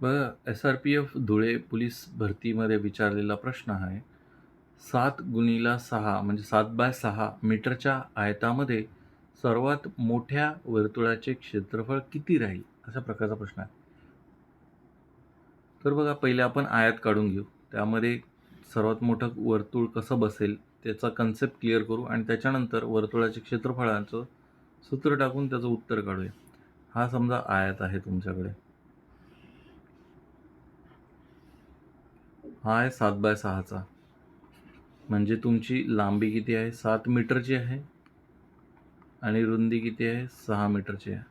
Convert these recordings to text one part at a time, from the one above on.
बघा S R P F Dhule police भरतीमध्ये विचारलेला प्रश्न आहे सात गुणीला सहा म्हणजे सात बाय सहा मीटरच्या आयतामध्ये सर्वात मोठ्या वर्तुळाचे क्षेत्रफळ किती राहील? अशा प्रकारचा प्रश्न आहे. तर बघा पहिले आपण आयात काढून घेऊ. त्यामध्ये सर्वात मोठं वर्तुळ कसं बसेल त्याचा कन्सेप्ट क्लिअर करू आणि त्याच्यानंतर वर्तुळाचे क्षेत्रफळाचं सूत्र टाकून त्याचं उत्तर काढूया. हा समजा आयात आहे तुमच्याकडे. हा आहे सात बाय सहाचा. म्हणजे तुमची लांबी किती आहे? सात मीटरची आहे आणि रुंदी किती आहे? सहा मीटरची आहे.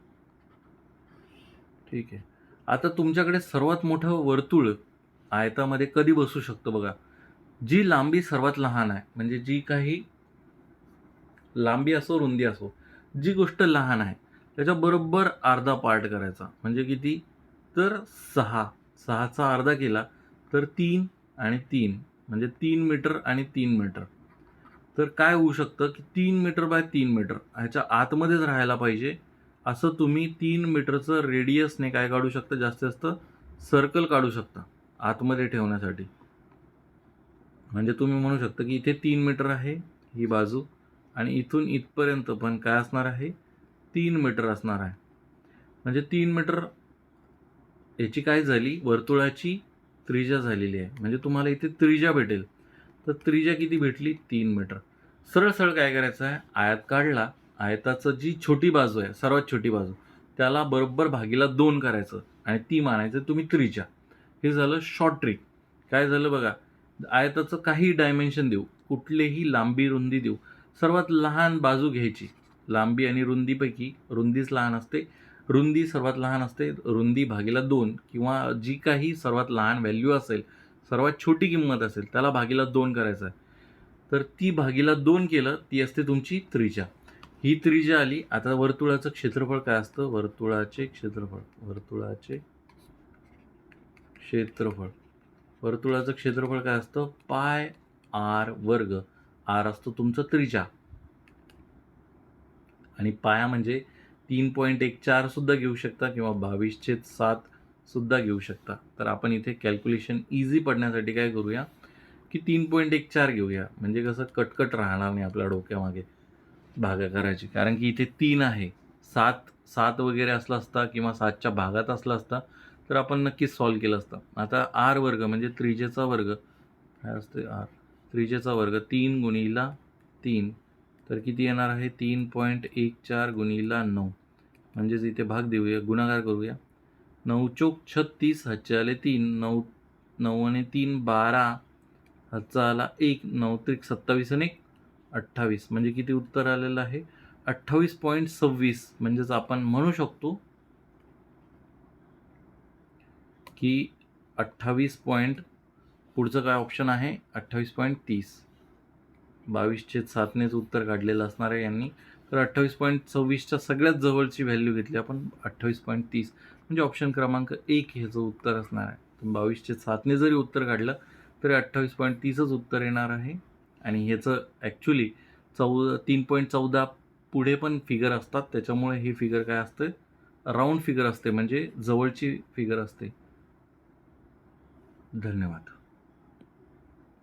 ठीक आहे. आता तुमच्याकडे सर्वात मोठं वर्तुळ आयतामध्ये कधी बसू शकतं बघा? जी लांबी सर्वात लहान आहे म्हणजे जी काही लांबी असो रुंदी असो जी गोष्ट लहान आहे त्याच्याबरोबर अर्धा पार्ट करायचा. म्हणजे किती? तर सहा. सहाचा अर्धा केला तर तीन. आणि तीन म्हणजे तीन मीटर आणि तीन मीटर. तर काय होऊ शकतं की तीन मीटर बाय तीन मीटर ह्याच्या आतमध्येच राहायला पाहिजे. असं तुम्ही तीन मीटरचं रेडियसने काय काढू शकता? जास्तीत जास्त सर्कल काढू शकता आतमध्ये ठेवण्यासाठी. म्हणजे तुम्ही म्हणू शकता की इथे तीन मीटर आहे ही बाजू आणि इथून इथपर्यंत पण काय असणार आहे? तीन मीटर असणार आहे. म्हणजे तीन मीटर याची काय झाली? वर्तुळाची त्रिजा झालेली आहे. म्हणजे तुम्हाला इथे त्रिजा भेटेल. तर त्रिजा किती भेटली? तीन मीटर. सरळ सरळ काय करायचं आहे? आयात काढला. आयताचं जी छोटी बाजू आहे सर्वात छोटी बाजू त्याला बरोबर भागीला दोन करायचं आणि ती मानायचं तुम्ही त्रिजा हे झालं शॉर्ट ट्रिक काय झालं बघा? आयताचं काही डायमेन्शन देऊ. कुठलेही लांबी रुंदी देऊ. सर्वात लहान बाजू घ्यायची. लांबी आणि रुंदीपैकी रुंदीच लहान असते. रुंदी सर्वात लहान असते. रुंदी भागीला दोन किंवा जी काही सर्वात लहान व्हॅल्यू असेल सर्वात छोटी किंमत असेल त्याला भागीला दोन करायचं आहे. तर ती भागीला दोन केलं ती असते तुमची त्रिजा. ही त्रिजा आली आता वर्तुळाचं क्षेत्रफळ काय असतं? वर्तुळाचे क्षेत्रफळ वर्तुळाचे क्षेत्रफळ. वर्तुळाचं क्षेत्रफळ काय असतं? पाय आर वर्ग. आर असतो तुमचं त्रिजा. आणि पाया म्हणजे तीन पॉईंट एक चारसुद्धा घेऊ शकता किंवा बावीसचे सातसुद्धा घेऊ शकता. तर आपण इथे कॅल्क्युलेशन इझी पडण्यासाठी काय करूया की तीन पॉईंट एक चार घेऊया. म्हणजे कसं कटकट राहणार नाही आपल्या डोक्यामागे भागाकाराची. कारण की इथे तीन आहे. सात सात वगैरे असला असता किंवा सातच्या भागात असला असता तर आपण नक्कीच सॉल्व केलं असतं. आता आर वर्ग म्हणजे त्रिजेचा वर्ग. काय असते आर. त्रिजेचा वर्ग तीन गुणीला तीन. तर किती येणार आहे? तीन पॉईंट एक चार गुणीला नऊ. म्हणजेच इथे भाग देऊया गुणाकार करूया. नऊ चोक छत्तीस हातचे आले तीन नऊ नऊ आणि तीन बारा हातचा आला एक नऊ त्रिक सत्तावीस आणि एक अठ्ठावीस. म्हणजे किती उत्तर आलेलं आहे? अठ्ठावीस पॉईंट सव्वीस. म्हणजेच आपण म्हणू शकतो की अठ्ठावीस पॉईंट पुढचं काय ऑप्शन आहे? अठ्ठावीस पॉईंट तीस. बावीसचे सातनेच उत्तर काढलेलं असणार आहे यांनी. तर अठ्ठावीस पॉईंट सव्वीसच्या सगळ्यात जवळची व्हॅल्यू घेतली आपण. अठ्ठावीस पॉईंट तीस. म्हणजे ऑप्शन क्रमांक एक ह्याचं उत्तर असणार आहे. बावीसचे सातने जरी उत्तर काढलं तरी अठ्ठावीस पॉईंट तीसच उत्तर येणार आहे. आणि ह्याचं ॲक्च्युली चौदा तीन पॉईंट चौदा पुढे पण फिगर असतात. त्याच्यामुळे ही फिगर काय असते राऊंड फिगर असते म्हणजे जवळची फिगर असते. धन्यवाद.